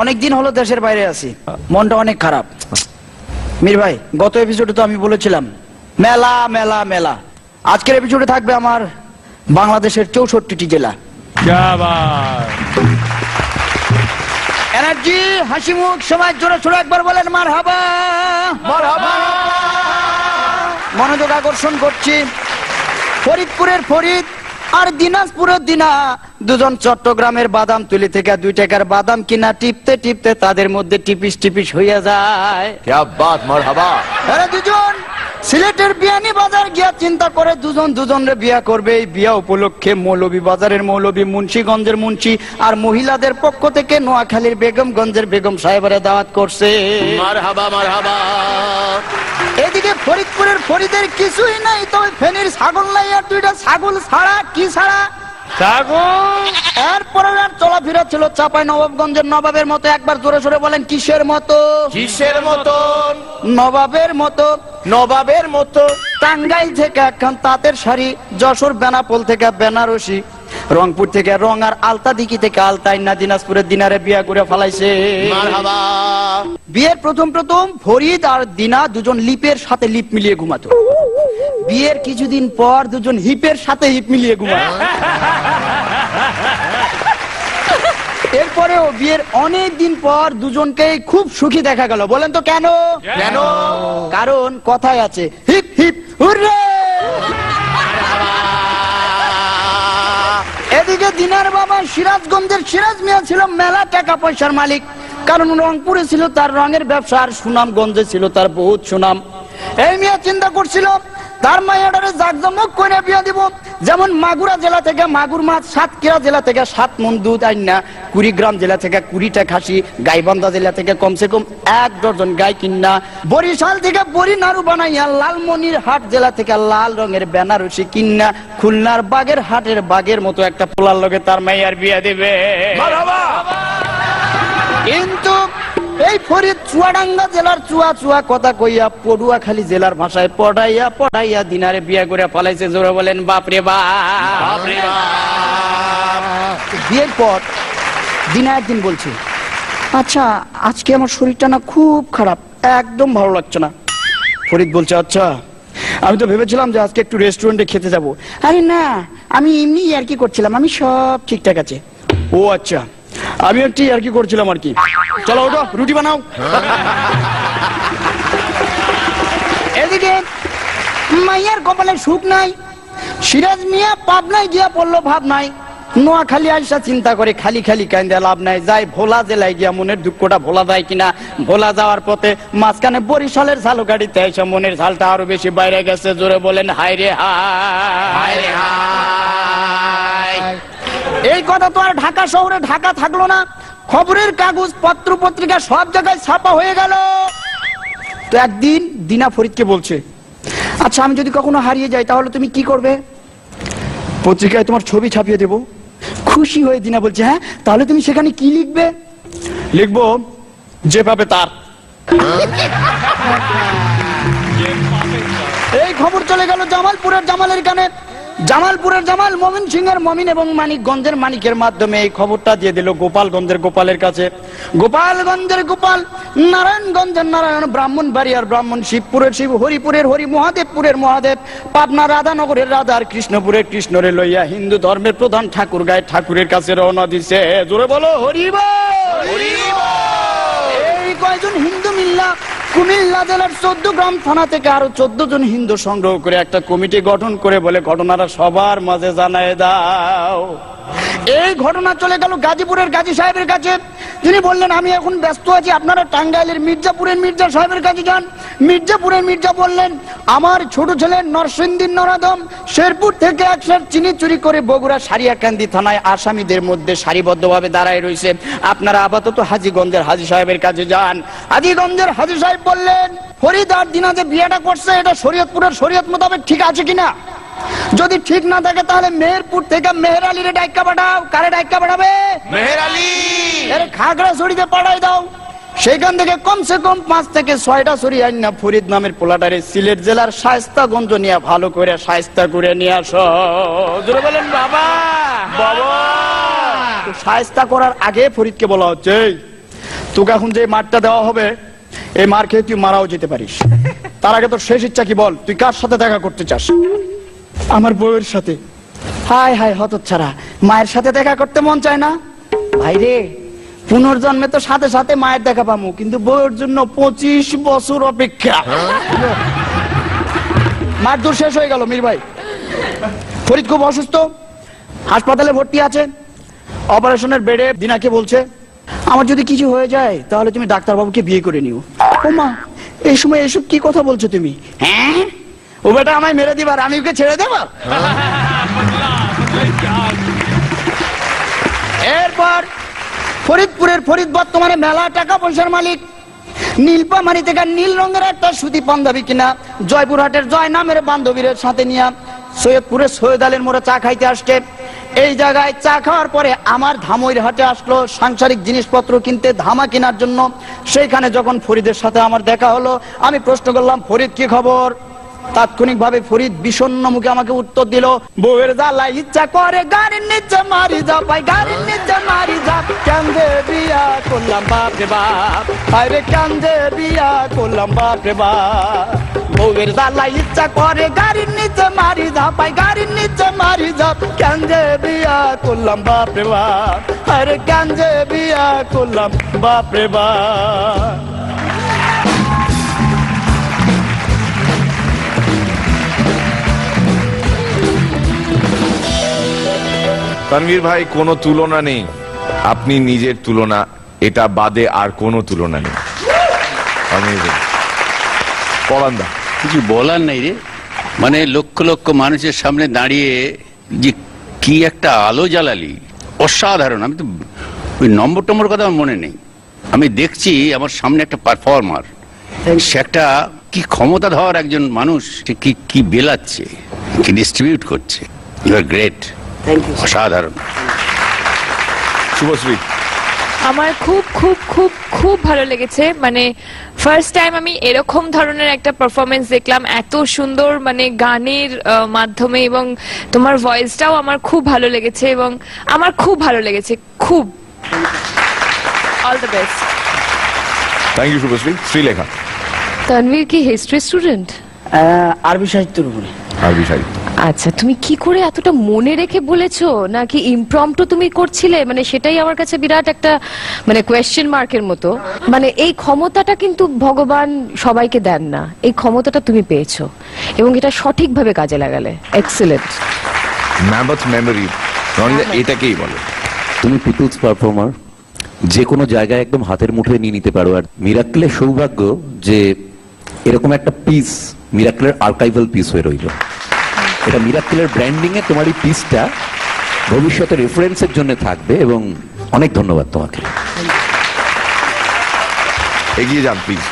অনেকদিন হলো দেশের বাইরে আছি। মনটা অনেক খারাপ। মীর ভাই গত এপিসোডে তো আমি বলেছিলাম মেলা মেলা মেলা। আজকের এপিসোডে থাকবে আমার বাংলাদেশের চৌষট্টিটি জেলা। এনার্জি হাসিমুখ সময় জোরে ছোট একবার বলেন মার হাবা মনোযোগ আকর্ষণ করছি। ফরিদপুরের ফরিদ আর দিনাজপুরের দিনা দুজন চট্টগ্রামের বাদাম তুলি থেকে দুই টাকার বাদাম কিনা টিপতে টিপতে তাদের মধ্যে টিপিস টিপিস হইয়া যায়। দুজন সিলেটের বিয়ানি বাজার গিয়া চিন্তা করে দুজন দুজনের বিয়া করবে। এই বিয়া উপলক্ষে মৌলবী বাজারের মৌলবী মুন্সীগঞ্জের মুন্সি আর মহিলাদের পক্ষ থেকে নোয়াখালীর বেগমগঞ্জের বেগম সাহেবরা দাওয়াত করছে। মারহাবা মারহাবা। এদিকে ফরিদপুরের ফরিদের কিছুই নাই তবে ফেনীর ছাগল নাই আর দুইটা ছাগল ছাড়া কি ছাড়া? ঠাকুর এরপরে আর চলাফেরা ছিল চাপাই নবাবগঞ্জের নবাবের মতো একবার জোরে সরে বলেন কিসের মতো? কিসের নবাবের মতো। নবাবের মতো? টাঙ্গাইল থেকে একখান তাঁতের শাড়ি যশোর বেনাপোল থেকে বেনারসি। রংপুর থেকে রং আর আলতা দিকি থেকে আলতাইনা দিনাজপুরের দিনারে বিয়া করে ফেলাইছে। বিয়ের প্রথম প্রথম ফরিদ আর দিনা দুজন লিপের সাথে লিপ মিলিয়ে ঘুমাতো। বিয়ের কিছুদিন পর দুজন হিপের সাথে হিপ মিলিয়ে ঘুমাতো। এরপরেও বিয়ের অনেক দিন পর দুজনকে খুব সুখী দেখা গেল। বলেন তো কেন? কেন? কারণ কথায় আছে হিপ হিপ হুররে! দিনার বাবা সিরাজগঞ্জের সিরাজ মিয়া ছিল মেলা টাকা পয়সার মালিক। কারণ রংপুরে ছিল তার রঙের ব্যবসা আর সুনামগঞ্জে ছিল তার বহুত সুনাম। এই মিয়া চিন্তা করছিল তার মায়াডারে জাকজমক করে বিয়া দিব। যেমন মাগুরা জেলা থেকে মাগুর মাছ সাতক্ষীরা জেলা থেকে সাত মন দুধ আইনা কুড়িগ্রাম জেলা থেকে কুড়িটা খাসি গাইবান্ধা জেলা থেকে কমসে কম এক ডজন গাই কিন্না বরিশাল থেকে বরি নাড়ু বানাইয়া লালমনির হাট জেলা থেকে লাল রঙের বেনারসি কিন্না খুলনার বাগের হাটের বাগের মতো একটা পোলার লগে তার মাইয়ার বিয়া দেবে। কিন্তু এই ফরিদ চুয়াডাঙ্গা জেলার চুয়া চুয়া কথা কইয়া পটুয়াখালী জেলার ভাষায় পড়াইয়া পড়াইয়া দিনারে বিয়া করে ফলাইছে জোরে বলেন বাপরে বাপ। বাপরে বিয়ের পর দিনা একদিন বলছে আচ্ছা আজকে আমার শরীরটা না খুব খারাপ একদম ভালো লাগছে না। ফরিদ বলছে আচ্ছা আমি তো ভেবেছিলাম যে আজকে একটু রেস্টুরেন্টে খেতে যাব। আরে না আমি এমনি আর কি করছিলাম আমি সব ঠিকঠাক আছে। ও আচ্ছা আমি একটি আর কি করছিলাম আর কি। চলো ওঠো, রুটি বানাও। এদিকে মাইয়ার কপালে সুখ নাই, সিরাজ মিয়া পাবনায় গিয়া পড়ল ভাব নাই। নোয়াখালী আইসা চিন্তা করে খালি খালি কান্দে লাভ নাই, যাই ভোলা জেলায় গিয়া মনের দুঃখটা ভোলা যায় কিনা। ভোলা যাওয়ার পথে মাঝখানে বরিশালের ঝালু গাড়িতে এসে মনের ঝালটা আরও বেশি বাইরে গেছে, জোরে বলেন হাই রে হায় হায়! এই কথা তো আর ঢাকা শহরে ঢাকা থাকল না। খবরের কাগজ পত্র পত্রিকা সব জায়গায় ছাপা হয়ে গেল। তো একদিন দিনা ফরিদকে বলছে আচ্ছা আমি যদি কখনো হারিয়ে যাই তাহলে তুমি কি করবে? পত্রিকায় তোমার ছবি ছাপিয়ে দেব। খুশি হয়ে দিনা বলছে হ্যাঁ তাহলে তুমি সেখানে কি লিখবে? লিখব যে পাবে তার। এই খবর চলে গেল জামালপুরের জামালের কানে। জামালপুরের জামাল মমিন সিং এর মমিন এবং মানিকগঞ্জের মানিকের মাধ্যমে এই খবরটা দিয়ে দিল গোপালগঞ্জের গোপালের কাছে। গোপালগঞ্জের গোপাল নারায়ণগঞ্জের নারায়ণ ব্রাহ্মণ বাড়িয়ার ব্রাহ্মণ শিবপুরের শিব হরিপুরের হরি মহাদেবপুরের মহাদেব পাটনা রাধানগরের রাধা আর কৃষ্ণপুরের কৃষ্ণরে লইয়া হিন্দু ধর্মের প্রধান ঠাকুর গায়ে ঠাকুরের কাছে রওনা দিছে। জোরে বলো হরিব এই কয়জন হিন্দু মিল্লা কুমিল্লা জেলার চোদ্দ গ্রাম থানা থেকে আরও চোদ্দ জন হিন্দু সংগ্রহ করে একটা কমিটি গঠন করে বলে ঘটনাটা সবার মাঝে জানায় দাও। এই ঘটনা চলে গেল গাজীপুরের গাজী সাহেবের কাছে। তিনি বললেন, আমি এখন ব্যস্ত আছি, আপনারা টাঙ্গাইলের মির্জাপুরের মির্জা সাহেবের কাছে যান। মির্জাপুরের মির্জা বললেন, আমার ছোট ছেলে নরসিংদীর নরাদম শেরপুর থেকে একশার চিনি চুরি করে বগুড়া সারিয়াকান্দি থানায় আসামিদের মধ্যে সারিবদ্ধভাবে দাঁড়ায় রয়েছে। আপনারা আপাতত হাজিগঞ্জের হাজী সাহেবের কাছে যান। হাজীগঞ্জের হাজি সাহেব বললেন ফরিদ আর দিনা যে বিয়েটা করছে, এটা শরীয়তপুরের শরীয়ত মোতাবেক ঠিক আছে কিনা? যদি ঠিক না থাকে তাহলে মেহেরপুর থেকে মেহের আলীরে ডাইকা পাঠাও। কারে ডাইকা পাঠাবে? মেহের আলী এর খাগড়াছড়িতে পাঠাই দাও। সেখান থেকে কমসে কম পাঁচ থেকে ছয়টা ছড়ি আইন না ফরিদ নামের পোলাটারে সিলেট জেলার শায়স্তাগঞ্জ নিয়ে ভালো করে শায়স্তা করে নিয়ে আসো। বলেন বাবা! বাবা! শায়স্তা করার আগে ফরিদকে বলা হচ্ছে তোকে এখন যে মারটা দেওয়া হবে এই মার খেয়ে তুই মারাও যেতে পারিস। তার আগে তোর শেষ ইচ্ছা কি বল? তুই কার সাথে দেখা করতে চাস? আমার বউয়ের সাথে। হায় হায় হতচ্ছাড়া, মায়ের সাথে দেখা করতে মন চায় না? ভাইরে, পুনর্জন্মে তো সাথে সাথে মায়ের দেখা পামু, কিন্তু বউয়ের জন্য পঁচিশ বছর অপেক্ষা। মার দূর শেষ হয়ে গেল, মীর ভাই। ফরিদ খুব অসুস্থ, হাসপাতালে ভর্তি আছে, অপারেশনের বেডে দিনাকে বলছে, আমার যদি কিছু হয়ে যায়, তাহলে তুমি ডাক্তারবাবুকে বিয়ে করে নিও। ও মা এই সময় এসব কি কথা বলছো তুমি? হ্যাঁ? ও বেটা আমায় মেরে দিবার আমি ওকে ছেড়ে দেবো? এরপর ফরিদপুরের ফরিদ বর্তমানে মেলা টাকা পয়সার মালিক। নীলপামারি থেকে নীল রঙের একটা সুতি পাঞ্জাবি কিনা, জয়পুরহাটের জয় নামের বান্ধবীর সাথে নিয়ে সৈয়দপুরে সৈয়দ আলীর মোড়ে চা খাইতে আসছে। এই জায়গায় চা খাওয়ার পরে আমার ধামইর হাটে আসলো সাংসারিক জিনিসপত্র কিনতে, ধামা কেনার জন্য। সেইখানে যখন ফরিদের সাথে আমার দেখা হলো, আমি প্রশ্ন করলাম, ফরিদ, কি খবর? তাৎক্ষণিক ভাবে ফরিদ বিষণ্ণ মুখে আমাকে উত্তর দিল, বউয়ের জ্বালা ইচ্ছা করে, গাড়ির নিচে মারি যা পাই গাড়ির নিচে মারি যা। কান্দে বিয়া করলাম, বাপ রে বাপ। আরে কান্দে বিয়া করলাম, বাপ বাপ। বউয়ের জ্বালা ইচ্ছা করে, গাড়ির নিচে মারি যা পাই গাড়ির নিচে মারি যা। কান্দে বিয়া করলাম, বাপ রে বাপ। আরে কান্দে বিয়া করলাম, বাপ রে বাপ। তানভীর ভাই কোনো তুলনা নেই। আপনি নিজের তুলনা এটা বাদে আর কোনো তুলনা নেই। কিছু বলার নাই রে। মানে লক্ষ লক্ষ মানুষের সামনে দাঁড়িয়ে যে কি একটা আলো জ্বালালি অসাধারণ। আমি তো ওই নম্বর টম্বর কথা আমার মনে নেই। আমি দেখছি আমার সামনে একটা পারফর্মার সে একটা কি ক্ষমতা ধর একজন মানুষ সে কি কি বেলাচ্ছে কি ডিস্ট্রিবিউট করছে। ইউ আর গ্রেট অসাধারণ। শুভশ্রী আমার খুব খুব খুব খুব ভালো লেগেছে। মানে ফার্স্ট টাইম আমি এরকম ধরনের একটা পারফরমেন্স দেখলাম। এত সুন্দর মানে গানের মাধ্যমে এবং তোমার ভয়েসটাও আমার খুব ভালো লেগেছে এবং আমার খুব ভালো লেগেছে। খুব। All the best thank you Subhashree Sreelekha. Tanvir কি হিস্ট্রি স্টুডেন্ট আরবি সাহিত্যের উপরে আরবি সাহিত্য। আচ্ছা তুমি কি করে এতটা মনে রেখে বলেছ? নাকি ইমপ্রম্পটু তুমি করছিলে? মানে সেটাই আমার কাছে বিরাট একটা মানে কোয়েশ্চেন মার্কের মতো। মানে এই ক্ষমতাটা কিন্তু ভগবান সবাইকে দেন না। এই ক্ষমতাটা তুমি পেয়েছ। এবং এটা সঠিকভাবে কাজে লাগালে। এক্সেলেন্ট ম্যামথ মেমোরি এটাকেই বলে। তুমি পিপুলস পারফর্মার যে কোনো জায়গায় একদম হাতের মুঠোয় নিয়ে নিতে পারো। আর মিরাক্কেলের সৌভাগ্য যে এরকম একটা পিস মিরাক্কেলের আর্কাইভাল পিস হয়ে রইল। এটা মিরাক্কেলের ব্র্যান্ডিং এ তোমার এই পিসটা ভবিষ্যতে রেফারেন্সের জন্য থাকবে এবং অনেক ধন্যবাদ তোমাকে। এগিয়ে যান প্লিজ